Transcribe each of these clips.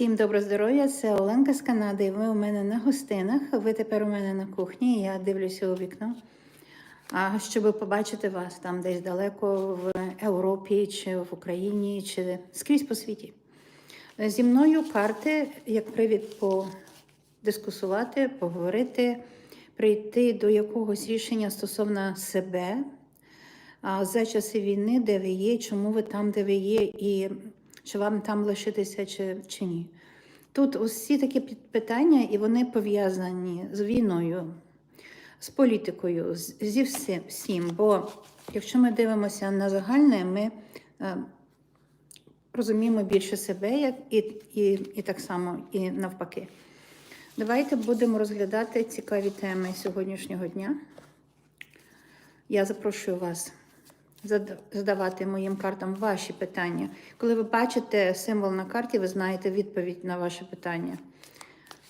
Всім доброго здоров'я! Це Оленка з Канади. Ви у мене на гостинах. Ви тепер у мене на кухні. Я дивлюся у вікно. А щоб побачити вас там десь далеко в Європі, чи в Україні, чи скрізь по світі. Зі мною карти як привід подискусувати, поговорити, прийти до якогось рішення стосовно себе за часи війни, де ви є, чому ви там, де ви є, і чи вам там лишитися, чи, чи ні. Тут усі такі питання, і вони пов'язані з війною, з політикою, зі всім. Бо якщо ми дивимося на загальне, ми е, розуміємо більше себе, як і, і, і так само, і навпаки. Давайте будемо розглядати цікаві теми сьогоднішнього дня. Я запрошую вас задавати моїм картам ваші питання. Коли ви бачите символ на карті, ви знаєте відповідь на ваше питання.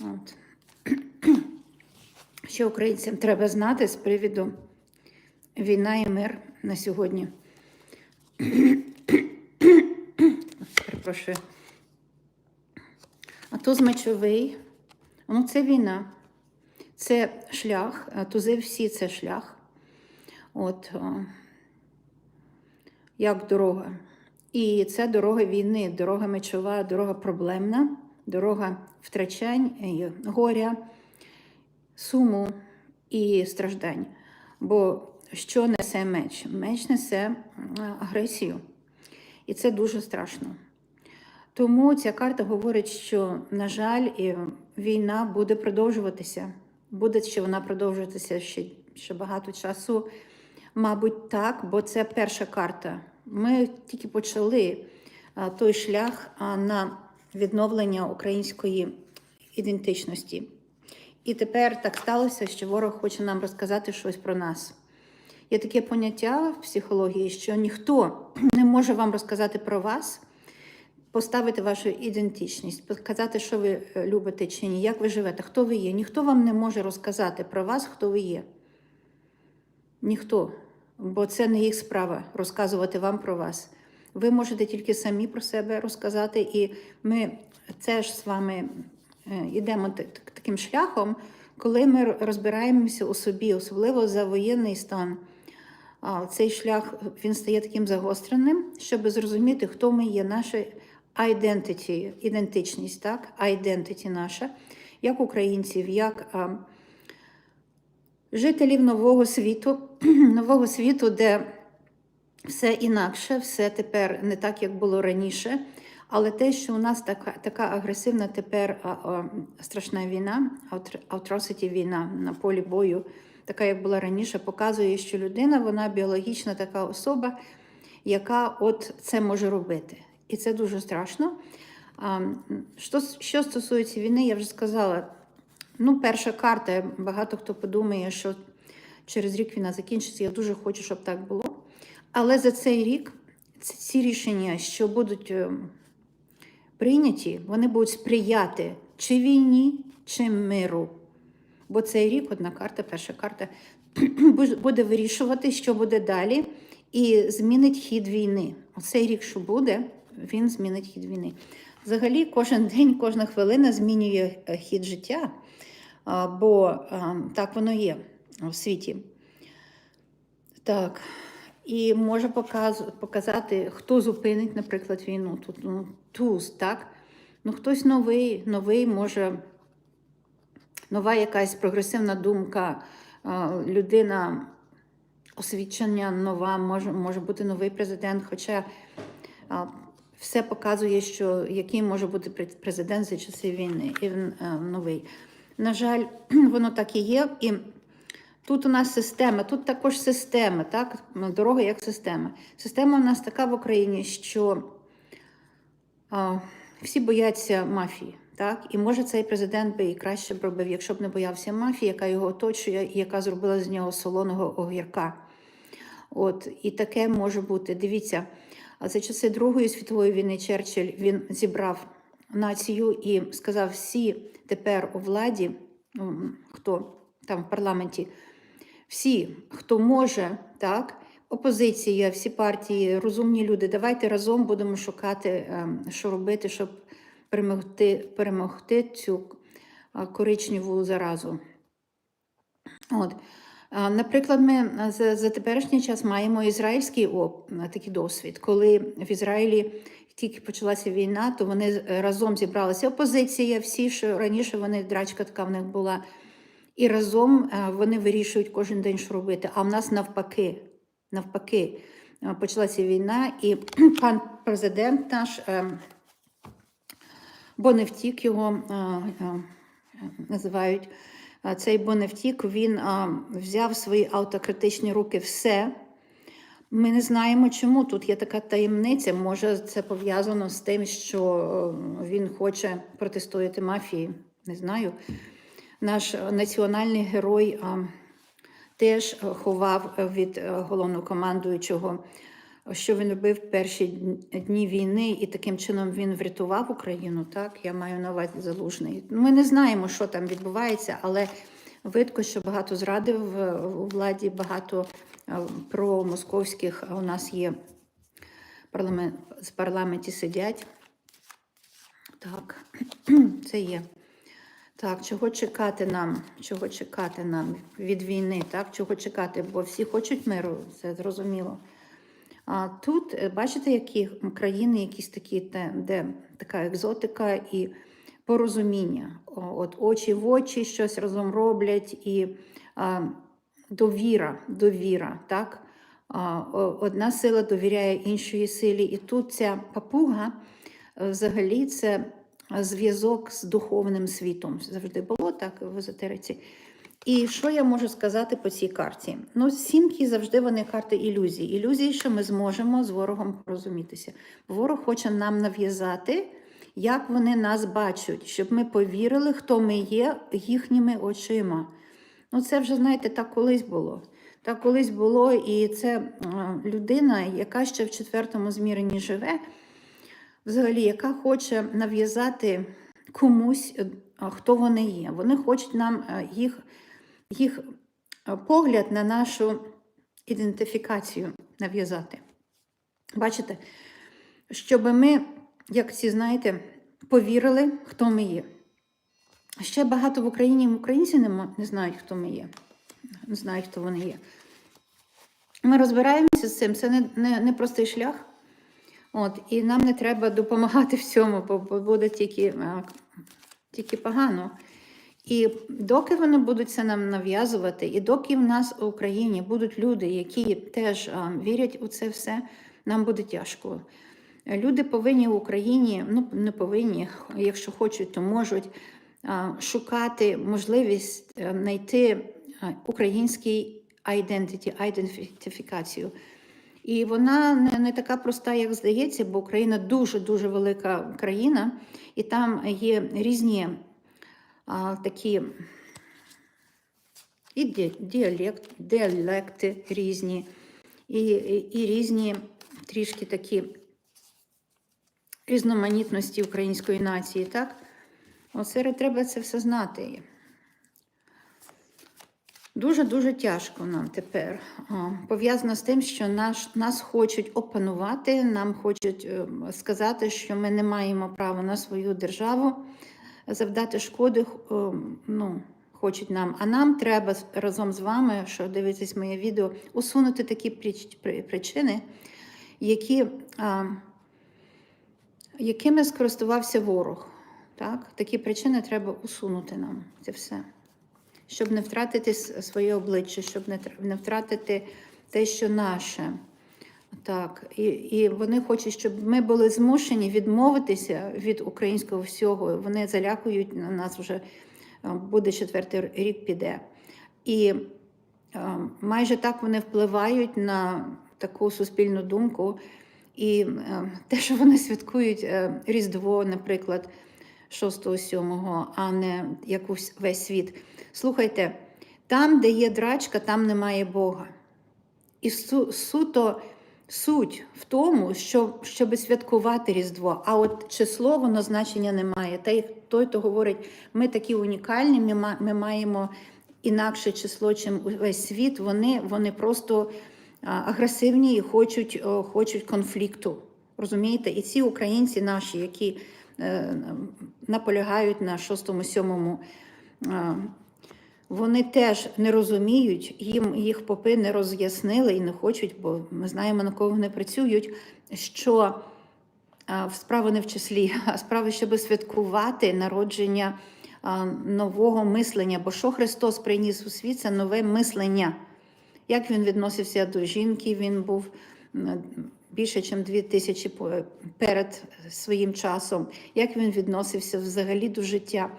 От. Що українцям треба знати з приводу війна і мир на сьогодні? Перепрошую. А туз мечовий, ну це війна, це шлях, а тузи всі це шлях. От, як дорога. І це дорога війни, дорога мечова, дорога проблемна, дорога втрачань, горя, суму і страждань. Бо що несе меч? Меч несе агресію. І це дуже страшно. Тому ця карта говорить, що, на жаль, війна буде продовжуватися. Буде ще вона продовжуватися ще, ще багато часу. Мабуть, так, бо це перша карта. Ми тільки почали той шлях на відновлення української ідентичності. І тепер так сталося, що ворог хоче нам розказати щось про нас. Є таке поняття в психології, що ніхто не може вам розказати про вас, поставити вашу ідентичність, показати, що ви е, любите чи ні, як ви живете, хто ви є. Ніхто вам не може розказати про вас, хто ви є. Ніхто. Бо це не їх справа розказувати вам про вас. Ви можете тільки самі про себе розказати, і ми теж з вами е, йдемо та- та- таким шляхом, коли ми розбираємося у собі, особливо за воєнний стан. Цей шлях він стає таким загостреним, щоб зрозуміти, хто ми є, наша identity, ідентичність, так? Identity наша, як українців, як жителів нового світу, нового світу, де все інакше, все тепер не так, як було раніше. Але те, що у нас така, така агресивна тепер а, а, страшна війна, атроситі війна на полі бою, така як була раніше, показує, що людина вона біологічна така особа, яка от це може робити. І це дуже страшно. А, що, що стосується війни, я вже сказала. Ну, перша карта. Багато хто подумає, що через рік війна закінчиться. Я дуже хочу, щоб так було. Але за цей рік ці- рішення, що будуть е, прийняті, вони будуть сприяти чи війні, чи миру. Бо цей рік одна карта, перша карта, буде вирішувати, що буде далі, і змінить хід війни. Оцей рік, що буде, він змінить хід війни. Взагалі, кожен день, кожна хвилина змінює е, хід життя, бо так воно є у світі. Так. І може показ, показати, хто зупинить, наприклад, війну. Тут ну, туз, так? Ну, хтось новий, новий може, нова якась прогресивна думка, людина освічення нова, може, може бути новий президент. Хоча все показує, що який може бути пре- президент за часи війни, і він новий. На жаль, воно так і є. І Тут у нас система, тут також система, так? Ну, Дорога як система. Система у нас така в Україні, що а, всі бояться мафії. Так? І може цей президент би і краще б робив, якщо б не боявся мафії, яка його оточує, і яка зробила з нього солоного огірка. От, і таке може бути. Дивіться, за часи Другої світової війни Черчилль він зібрав націю і сказав: всі тепер у владі, хто там в парламенті, всі, хто може, так, опозиція, всі партії, розумні люди, давайте разом будемо шукати, ем, що робити, щоб перемогти, перемогти цю коричневу заразу. От. Наприклад, ми за, за теперішній час маємо ізраїльський оп, такий досвід, коли в Ізраїлі тільки почалася війна, то вони разом зібралися опозиція, всі, що раніше вони драчка така в них була, і разом вони вирішують кожен день, що робити. А в нас навпаки, навпаки, почалася війна, і пан президент наш. ем, Боневтік його а, а, називають. Цей Боневтік він а, взяв в свої автократичні руки все. Ми не знаємо, чому тут є така таємниця. Може, це пов'язано з тим, що е, він хоче протистояти мафії. Не знаю. Наш національний герой а, теж е, ховав е, від е, головнокомандуючого, що він робив перші дні війни, і таким чином він врятував Україну. Так, я маю на увазі залужний. Ми не знаємо, що там відбувається, але видко, що багато зрадив е, у владі, багато е, промосковських у нас є парламент з парламенті сидять. Так, це є. Так, чого чекати нам? Чого чекати нам від війни? Так, чого чекати? Бо всі хочуть миру, це зрозуміло. А тут е, бачите, які країни, якісь такі, де така екзотика і порозуміння. От очі в очі щось разом роблять, і а, довіра, довіра, так? А, одна сила довіряє іншої силі. І тут ця папуга е, взагалі це зв'язок з духовним світом. Завжди було так в езотериці. І що я можу сказати по цій карті? Ну, сімки завжди вони карти ілюзій. Ілюзії, що ми зможемо з ворогом порозумітися. Ворог хоче нам нав'язати, як вони нас бачать, щоб ми повірили, хто ми є їхніми очима. Ну, це вже, знаєте, так колись було. Так колись було, і це е, людина, яка ще в четвертому зміренні живе, взагалі, яка хоче нав'язати комусь, е, хто вони є. Вони хочуть нам е, їх, їх погляд на нашу ідентифікацію нав'язати. Бачите, щоб ми, як всі знаєте, повірили, хто ми є. Ще багато в Україні українці не, не знають, хто ми є, не знають, хто вони є. Ми розбираємося з цим, це не, не, не простий шлях. От, і нам не треба допомагати в цьому, бо, бо буде тільки, тільки погано. І доки вони будуть це нам нав'язувати, і доки в нас в Україні будуть люди, які теж а, вірять у це все, нам буде тяжко. Люди повинні в Україні, ну не повинні, якщо хочуть, то можуть шукати можливість е, знайти український identity, ідентифікацію. І вона не, не така проста, як здається, бо Україна дуже-дуже велика країна, і там є різні а, такі і ді- діалект, діалекти різні, і, і, і різні трішки такі різноманітності української нації, так? Оце треба це все знати. Дуже-дуже тяжко нам тепер. Пов'язано з тим, що наш, нас хочуть опанувати, нам хочуть е, сказати, що ми не маємо права на свою державу, завдати шкоди, е, ну, хочуть нам. А нам треба разом з вами, що дивитесь моє відео, усунути такі причини, які, якими скористувався ворог. Так? Такі причини треба усунути нам. Це все щоб не втратити своє обличчя, щоб не, втратити те, що наше. Так, і, і вони хочуть, щоб ми були змушені відмовитися від українського всього. Вони залякують на нас вже буде четвертий рік піде. І е, майже так вони впливають на таку суспільну думку. І е, те, що вони святкують е, Різдво, наприклад, 6-7, а не як ус- весь світ. Слухайте, там, де є драчка, там немає Бога. І су, суто суть в тому, що, щоб святкувати Різдво, а от число воно значення не має. Та той, хто говорить, ми такі унікальні, ми, ма- ми маємо інакше число, чим весь світ. Вони, вони просто агресивні і хочуть, хочуть конфлікту. Розумієте? І ці українці наші, які е, наполягають на шостому, сьомому. Вони теж не розуміють, їм їх попи не роз'яснили і не хочуть, бо ми знаємо, на кого вони працюють, що справа не в числі, а справа, щоб святкувати народження нового мислення. Бо що Христос приніс у світ, це нове мислення. Як він відносився до жінки, він був більше, ніж дві тисячі перед своїм часом. Як він відносився взагалі до життя?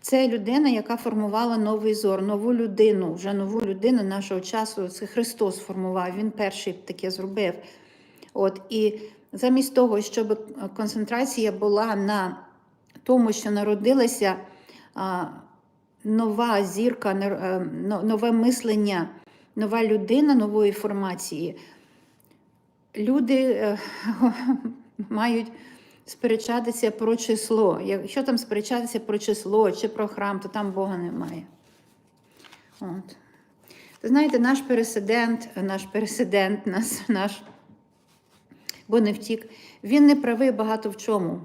Це людина, яка формувала новий зор, нову людину, вже нову людину нашого часу. Це Христос формував, Він перший таке зробив. От і замість того, щоб концентрація була на тому, що народилася нова зірка, е, но- нове мислення, нова людина нової формації, люди е, мають сперечатися про число. Якщо там сперечатися про число чи про храм, то там Бога немає. От. Знаєте, наш пересидент, наш пересидент, наш, наш бо не втік. Він не правий багато в чому.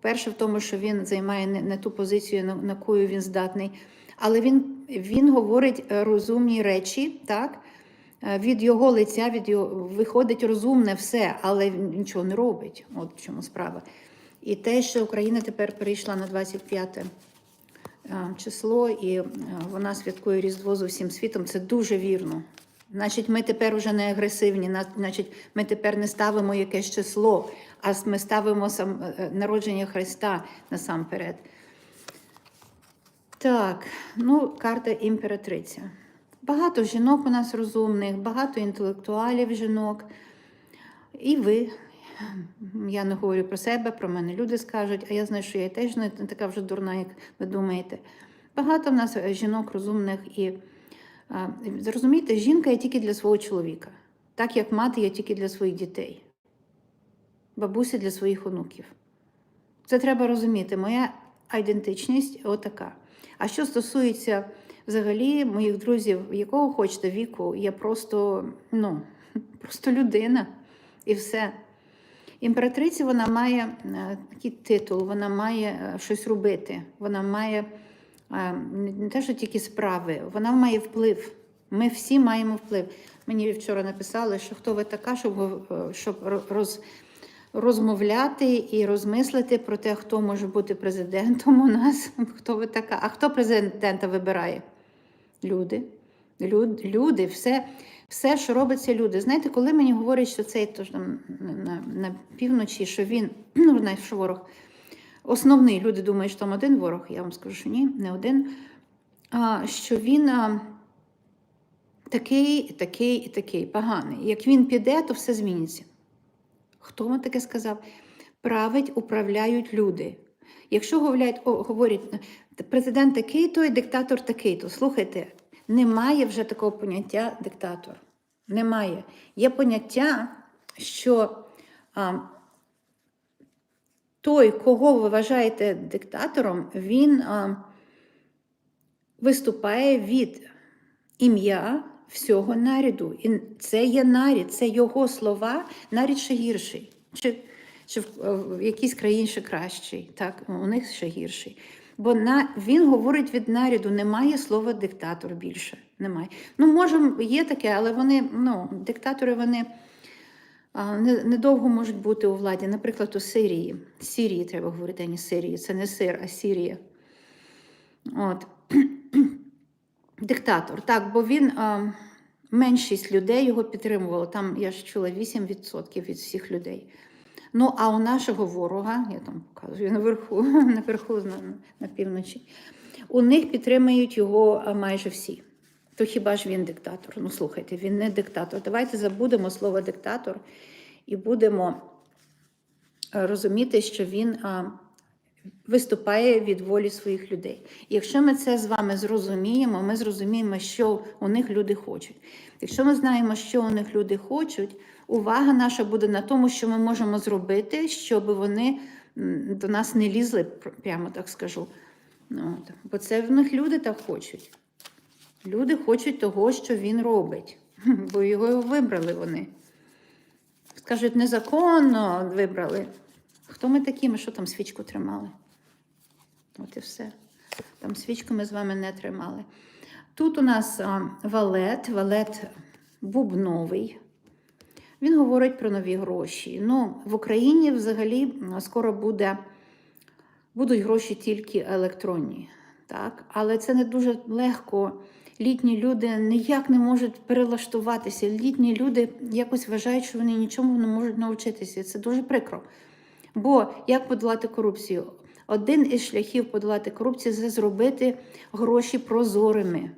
Перше в тому, що він займає не, не ту позицію, на, на яку він здатний. Але він, він говорить е, розумні речі, так? Е, Від його лиця від його, виходить розумне все, але він нічого не робить. От в чому справа. І те, що Україна тепер перейшла на 25 е, число, і вона святкує Різдво з усім світом, це дуже вірно. Значить, ми тепер вже не агресивні, на- значить, ми тепер не ставимо якесь число, а ми ставимо сам, народження Христа насамперед. Так, ну, карта імператриця. Багато жінок у нас розумних, багато інтелектуалів жінок. І ви. Я не говорю про себе, про мене люди скажуть, а я знаю, що я теж не така вже дурна, як ви думаєте. Багато в нас е, жінок розумних і а, зрозумійте, жінка є тільки для свого чоловіка, так як мати є тільки для своїх дітей, бабуся для своїх онуків. Це треба розуміти. Моя ідентичність отака. А що стосується взагалі моїх друзів, якого хочете віку, я просто, ну, просто людина і все. Імператриця вона має е, такий титул, вона має е, щось робити, вона має е, не те, що тільки справи, вона має вплив. Ми всі маємо вплив. Мені вчора написали, що хто ви така, щоб, щоб роз, розмовляти і розмислити про те, хто може бути президентом у нас, хто ви така. А хто президента вибирає? Люди. Люд, люди, все, все, що робиться, люди. Знаєте, коли мені говорять, що цей то ж там на, на, півночі, що він, ну, що ворог, основний, люди думають, що там один ворог, я вам скажу, що ні, не один. А, що він а, такий, такий і такий, поганий. Як він піде, то все зміниться. Хто вам таке сказав? Править, управляють люди. Якщо говорять, о, говорять, президент такий, то і диктатор такий, то слухайте, немає вже такого поняття диктатор. Немає. Є поняття, що а, той, кого ви вважаєте диктатором, він а, виступає від ім'я всього наряду. І це є нарід, це його слова, нарід ще гірший. Чи, чи в, якійсь країні ще кращий, так, у них ще гірший. Бо на, він говорить від наряду, немає слова диктатор більше. Немає. Ну, може, є таке, але вони, ну, диктатори, вони а, не- недовго можуть бути у владі. Наприклад, у Сирії. Сирії треба говорити, а не Сирії. Це не сир, а Сирія. От. Диктатор, так, бо він а, меншість людей його підтримувала. Там я ж чула 8% від всіх людей. Ну, а у нашого ворога, я там показую наверху, наверху на, на півночі, у них підтримують його майже всі. То хіба ж він диктатор? Ну слухайте, він не диктатор. Давайте забудемо слово диктатор і будемо е, розуміти, що він виступає від волі своїх людей. І якщо ми це з вами зрозуміємо, ми зрозуміємо, що у них люди хочуть. Якщо ми знаємо, що у них люди хочуть, увага наша буде на тому, що ми можемо зробити, щоб вони до нас не лізли, прямо так скажу. Ну, от. Бо це в них люди так хочуть. Люди хочуть того, що він робить, бо його вибрали вони. Скажуть, незаконно вибрали. Хто ми такі? Ми що там свічку тримали? От і все. Там свічку ми з вами не тримали. Тут у нас а, валет, валет бубновий. Він говорить про нові гроші. Ну, в Україні взагалі скоро буде, будуть гроші тільки електронні. Так? Але це не дуже легко. Літні люди ніяк не можуть перелаштуватися. Літні люди якось вважають, що вони нічому не можуть навчитися. Це дуже прикро. Бо як подолати корупцію? Один із шляхів подолати корупцію це зробити гроші прозорими.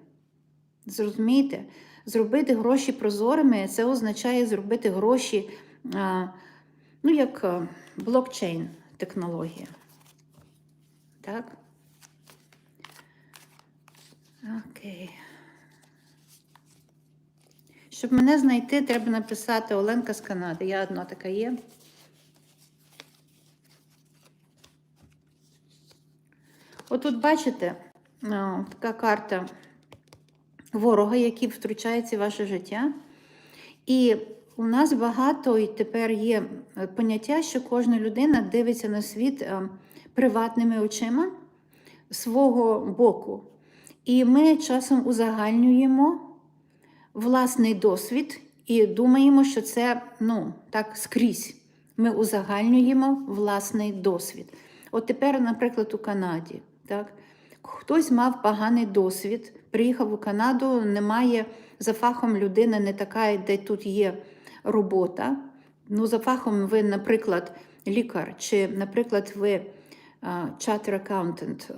Зрозумієте? Зробити гроші прозорими це означає зробити гроші, ну, як блокчейн технологія. Так? Окей. Щоб мене знайти, треба написати Оленка з Канади. Я одна така є. Отут бачите така карта ворога, який втручається в ваше життя. І у нас багато і тепер є е, поняття, що кожна людина дивиться на світ е, приватними очима свого боку. І ми часом узагальнюємо власний досвід і думаємо, що це ну, так скрізь. Ми узагальнюємо власний досвід. От тепер, наприклад, у Канаді. Так? Хтось мав поганий досвід, приїхав у Канаду, немає за фахом людина не така, де тут є робота. Ну, за фахом ви, наприклад, лікар, чи, наприклад, ви чатер аккаунтент,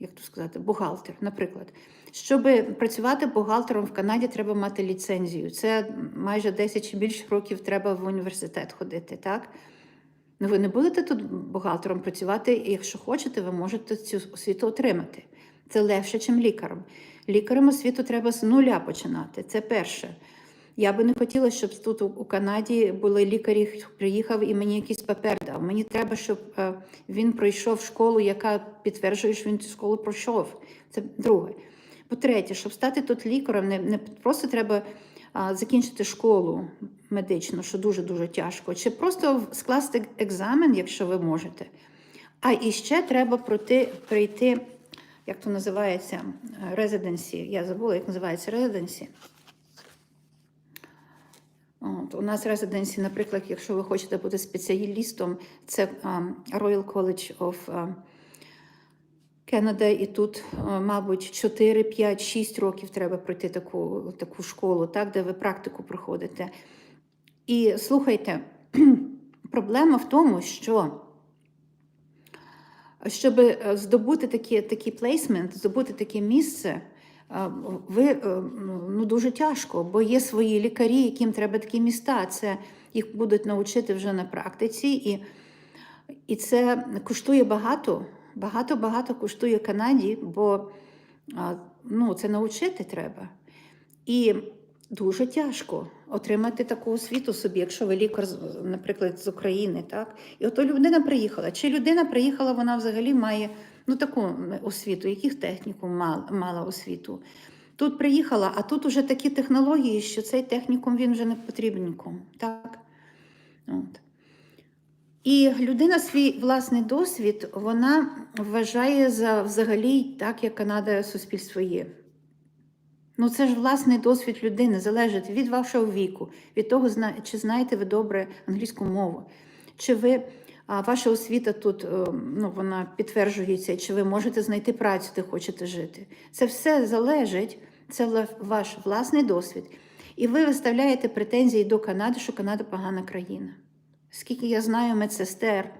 як то сказати, бухгалтер, наприклад. Щоб працювати бухгалтером в Канаді, треба мати ліцензію. Це майже 10 чи більше років треба в університет ходити, так? Ну, ви не будете тут бухгалтером працювати, і якщо хочете, ви можете цю освіту отримати. Це легше, ніж лікарем. Лікарем освіту треба з нуля починати. Це перше. Я би не хотіла, щоб тут у Канаді були лікарі, хто приїхав і мені якийсь папер дав. Мені треба, щоб е, він пройшов школу, яка підтверджує, що він цю школу пройшов. Це друге. По-третє, щоб стати тут лікарем, не, не просто треба закінчити школу медичну, що дуже-дуже тяжко, чи просто скласти екзамен, якщо ви можете. А іще треба пройти, прийти, як то називається, резиденсі. Я забула, як називається резиденсі. От, у нас резиденсі, наприклад, якщо ви хочете бути спеціалістом, це Royal College of uh, і тут, uh, мабуть, 4, 5, 6 років треба пройти таку, таку школу, так, де ви практику проходите. І слухайте, проблема в тому, що щоб е, здобути такі, такий плейсмент, здобути таке місце, е, ви е, ну, дуже тяжко, бо є свої лікарі, яким треба такі міста. Це їх будуть навчити вже на практиці, і, і це коштує багато, багато-багато коштує Канаді, бо ну, це навчити треба. І дуже тяжко отримати таку освіту собі, якщо ви лікар, наприклад, з України. так? І ото людина приїхала. Чи людина приїхала, вона взагалі має ну, таку освіту, яких технікум мала, освіту. Тут приїхала, а тут уже такі технології, що цей технікум він вже не потрібен. Так? От. І людина свій власний досвід вона вважає за взагалі так, як Канада суспільство є. Ну, це ж власний досвід людини залежить від вашого віку, від того, чи знаєте ви добре англійську мову, чи ви ваша освіта тут ну, вона підтверджується, чи ви можете знайти працю, де хочете жити. Це все залежить, це ваш власний досвід. І ви виставляєте претензії до Канади, що Канада погана країна. Скільки я знаю медсестер,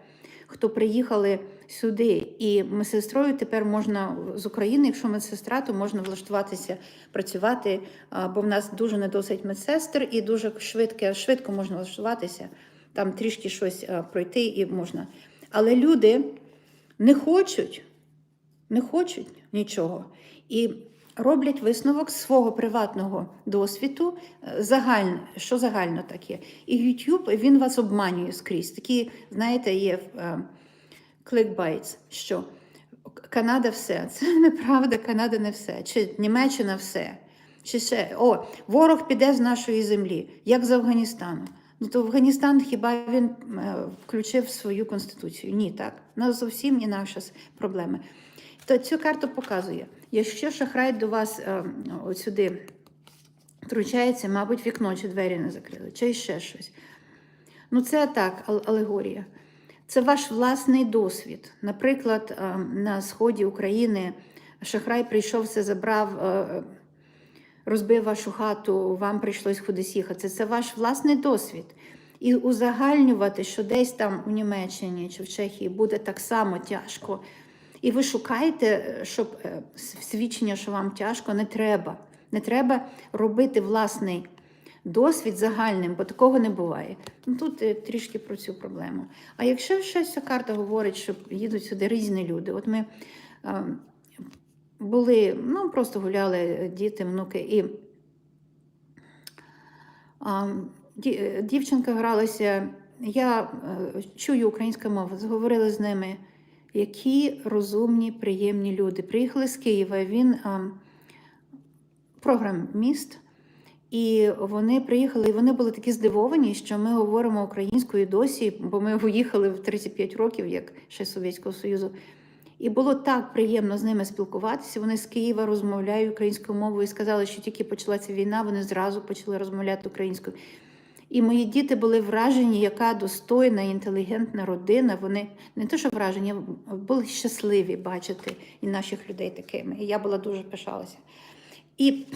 хто приїхали сюди, і медсестрою тепер можна з України, якщо медсестра, то можна влаштуватися працювати, бо в нас дуже недосить медсестер і дуже швидко, швидко можна влаштуватися, там трішки щось пройти і можна. Але люди не хочуть, не хочуть нічого. І роблять висновок свого приватного досвіду, загально, що загально таке. І YouTube він вас обманює скрізь. Такі, знаєте, є кликбайтс, що Канада все. Це неправда, Канада не все. Чи Німеччина все. Чи ще, О, ворог піде з нашої землі, як з Афганістану. Ну то Афганістан хіба він е, включив свою конституцію? Ні, так. У нас зовсім інакша проблема. То цю карту показує. Якщо шахрай до вас е, от сюди втручається, мабуть, вікно чи двері не закрили, чи ще щось. Ну, це так, алегорія. Це ваш власний досвід. Наприклад, е, на сході України шахрай прийшов, все забрав, е, розбив вашу хату, вам прийшлось кудись їхати. Це ваш власний досвід. І узагальнювати, що десь там у Німеччині чи в Чехії буде так само тяжко. І ви шукаєте, е, щоб е, свідчення, що вам тяжко, не треба. Не треба робити власний досвід загальним, бо такого не буває. Ну, тут е, трішки про цю проблему. А якщо ще ця карта говорить, що їдуть сюди різні люди, от ми були, ну просто гуляли діти, внуки, і дівчинка гралася. Я чую українську мову, зговорили з ними, які розумні, приємні люди. Приїхали з Києва. Він а, програміст. І вони приїхали, і вони були такі здивовані, що ми говоримо українською досі, бо ми уїхали в 35 років, як ще Совєтського Союзу. І було так приємно з ними спілкуватися. Вони з Києва розмовляють українською мовою і сказали, що тільки почалася війна, вони зразу почали розмовляти українською. І мої діти були вражені, яка достойна, інтелігентна родина. Вони не те, що вражені, були щасливі бачити і наших людей такими. І я була дуже пишалася. І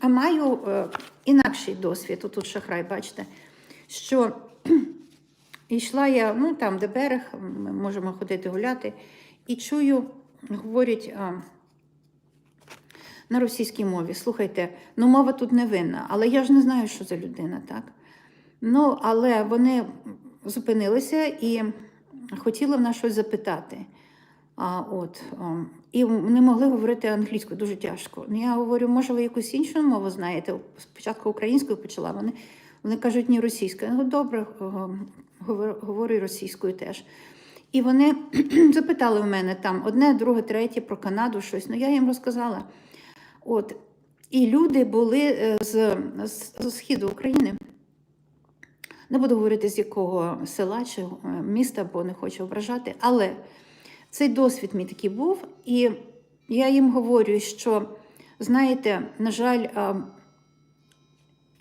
а маю е, інакший досвід. Тут шахрай, бачите, що йшла я, ну там, де берег, ми можемо ходити гуляти, і чую, говорять на російській мові. Слухайте, ну мова тут не винна, але я ж не знаю, що за людина, так? Ну, але вони зупинилися і хотіли в нас щось запитати. А, от, і не могли говорити англійською дуже тяжко. Ну, я говорю, може, ви якусь іншу мову знаєте? Спочатку українською почала. Вони, вони кажуть, ні, російською. Я говорю, добре, говорю, російською теж. І вони запитали в мене там одне, друге, третє про Канаду щось. Ну, я їм розказала. От. І люди були е, з, з, з східу України. Не буду говорити, з якого села чи е, міста, бо не хочу ображати. Але цей досвід мій такий був, і я їм говорю, що, знаєте, на жаль,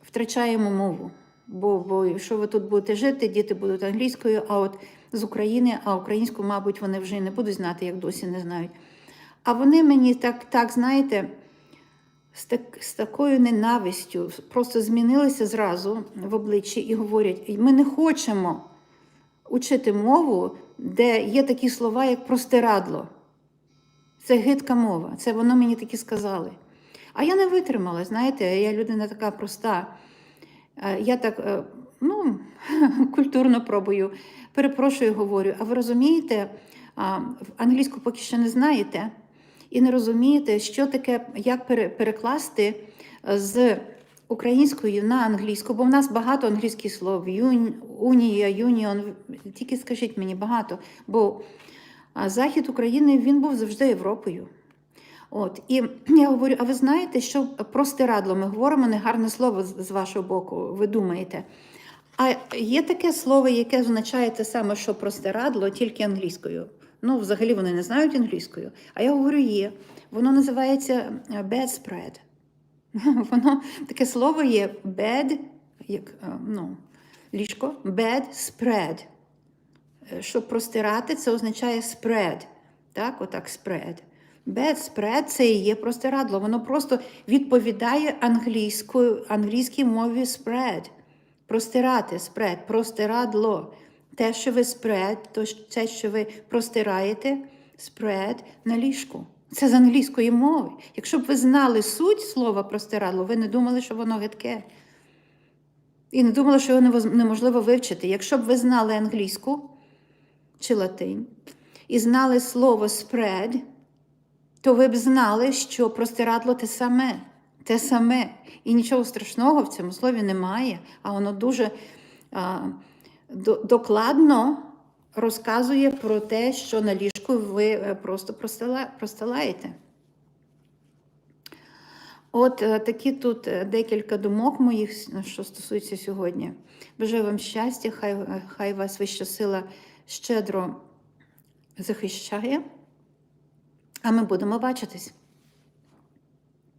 втрачаємо мову. Бо, бо якщо ви тут будете жити, діти будуть англійською, а от з України, а українську, мабуть, вони вже не будуть знати, як досі не знають. А вони мені так, так знаєте, з, так, з такою ненавистю просто змінилися зразу в обличчі і говорять: ми не хочемо учити мову, де є такі слова, як простирадло. Це гидка мова. Це воно мені такі сказали. А я не витримала, знаєте, я людина така проста. Е, Я так е, ну, культурно пробую, перепрошую, говорю. А ви розумієте, англійську поки що не знаєте і не розумієте, що таке, як перекласти е, з української на англійську, бо в нас багато англійських слов. Унія, юніон. Тільки скажіть мені багато. Бо захід України він був завжди Європою. От і я говорю: а ви знаєте, що простирадло ми говоримо негарне слово з вашого боку, ви думаєте. А є таке слово, яке означає те саме, що простирадло, тільки англійською. Ну, взагалі вони не знають англійською. А я говорю, є. Воно називається е, bedspread. Воно таке слово є bed, як е, ну, ліжко, bed spread. Е, Щоб простирати, це означає spread. Так, отак spread. Bedspread – це і є простирадло. Воно просто відповідає англійською, англійській мові spread. Простирати, spread, простирадло. Те, що ви spread, то те, що ви простираєте, spread на ліжку. Це з англійської мови. Якщо б ви знали суть слова простирадло, ви не думали, що воно гидке. І не думали, що його неможливо вивчити. Якщо б ви знали англійську чи латинь і знали слово spread, то ви б знали, що простирадло те саме. Те саме. І нічого страшного в цьому слові немає, а воно дуже а, докладно розказує про те, що на ліжку ви е, просто простилаєте. От е, такі тут е, декілька думок моїх, що стосуються сьогодні. Бажаю вам щастя, хай, хай вас вища сила щедро захищає. А ми будемо бачитись.